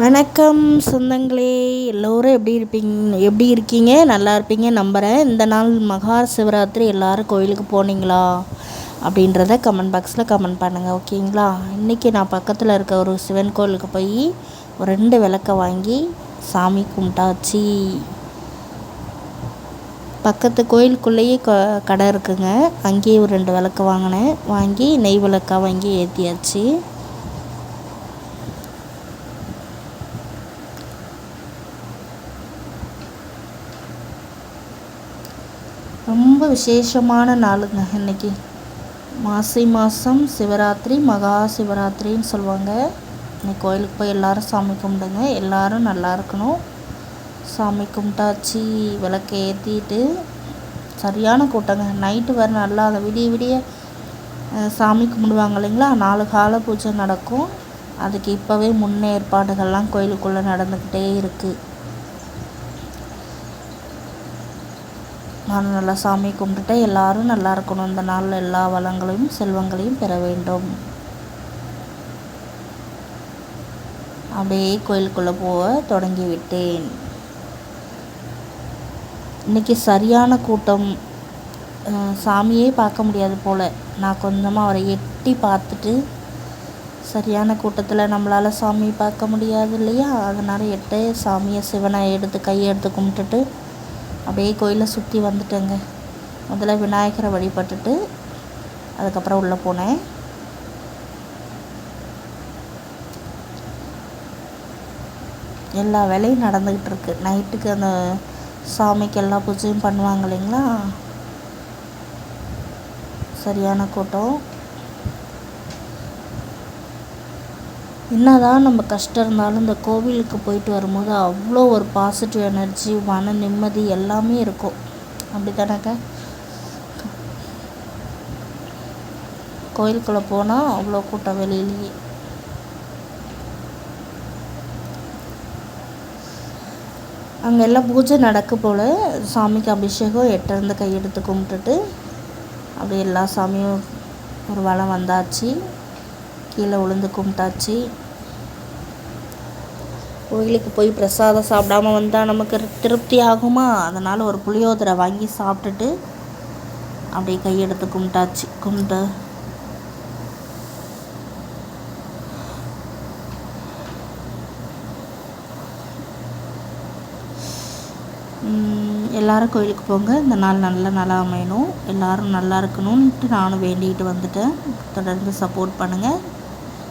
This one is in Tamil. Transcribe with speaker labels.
Speaker 1: வணக்கம் சொந்தங்களே எல்லோரும் எப்படி இருப்பீங்க எப்படி இருக்கீங்க? நல்லா இருப்பீங்க நம்புகிறேன் இந்த நாள் மகா சிவராத்திரி எல்லோரும் கோயிலுக்கு போனீங்களா? அப்படின்றத கமெண்ட் பாக்ஸில் கமெண்ட் பண்ணுங்கள் ஓகேங்களா? இன்றைக்கி நான் பக்கத்தில் இருக்க ஒரு சிவன் கோயிலுக்கு போய் ஒரு ரெண்டு விளக்கை வாங்கி சாமி கும்பிட்டாச்சு. பக்கத்து கோயிலுக்குள்ளேயே க கடை இருக்குங்க. அங்கேயே ஒரு ரெண்டு விளக்கு வாங்கினேன். வாங்கி நெய் விளக்காக வாங்கி ஏற்றியாச்சு ரொம்ப விசேஷமான நாளுங்க இன்றைக்கி மாசி மாதம் சிவராத்திரி மகா சிவராத்திரின்னு சொல்லுவாங்க. இன்னைக்கு கோயிலுக்கு போய் எல்லோரும் சாமி கும்பிடுங்க. எல்லோரும் நல்லா இருக்கணும். சாமி கும்பிட்டாச்சு விளக்க ஏற்றிட்டு சரியான கூட்டங்க. நைட்டு வர நல்லா அதை விடிய விடிய சாமி கும்பிடுவாங்க இல்லைங்களா? நாலு கால பூஜை நடக்கும். அதுக்கு இப்போவே முன்னேற்பாடுகள்லாம் கோயிலுக்குள்ளே நடந்துக்கிட்டே இருக்குது நான் நல்லா சாமி கும்பிட்டுட்டு எல்லாரும் நல்லா இருக்கணும். இந்த நாளில் எல்லா வளங்களையும் செல்வங்களையும் பெற வேண்டும். அப்படியே கோயிலுக்குள்ளே போக தொடங்கி விட்டேன் இன்றைக்கி சரியான கூட்டம். சாமியே பார்க்க முடியாது போல். நான் கொஞ்சமாக அவரை எட்டி பார்த்துட்டு சரியான கூட்டத்தில் நம்மளால் சாமி பார்க்க முடியாது இல்லையா? அதனால் எட்டு சாமியை சிவனை எடுத்து கையை எடுத்து கும்பிட்டுட்டு அப்படியே கோயிலை சுற்றி வந்துட்டேங்க. முதல்ல விநாயகரை வழிபட்டுட்டு அதுக்கப்புறம் உள்ளே போனேன். எல்லா வேலையும் நடந்துக்கிட்டு இருக்கு. நைட்டுக்கு அந்த சாமிக்கு எல்லா பூஜையும் பண்ணுவாங்க இல்லைங்களா? சரியான கூட்டம். என்னதான் நம்ம கஷ்டம் இருந்தாலும் இந்த கோவிலுக்கு போயிட்டு வரும்போது அவ்வளோ ஒரு பாசிட்டிவ் எனர்ஜி மன நிம்மதி எல்லாமே இருக்கும். அப்படி தானேக்கா கோயிலுக்குள்ளே போனால் அவ்வளோ கூட்டம் வெளியிலேயே. அங்கே எல்லாம் பூஜை நடக்க போல் சாமிக்கு அபிஷேகம் எட்டிருந்து கையெடுத்து கும்பிட்டுட்டு அப்படி எல்லா சாமியும் ஒரு வளம் வந்தாச்சு. கீழே விழுந்து கும்பிட்டாச்சு. கோயிலுக்கு போய் பிரசாதம் சாப்பிடாம வந்தால் நமக்கு திருப்தி ஆகுமா? அதனால் ஒரு புளியோதரை வாங்கி சாப்பிட்டுட்டு அப்படியே கையெடுத்து கும்பிட்டாச்சு. கும்பிட்டு எல்லோரும் கோயிலுக்கு போங்க. இந்த நாள் நல்ல நல்லா அமையணும். எல்லோரும் நல்லா இருக்கணும்ன்ட்டு நானும் வேண்டிகிட்டு வந்துட்டேன். தொடர்ந்து சப்போர்ட் பண்ணுங்கள்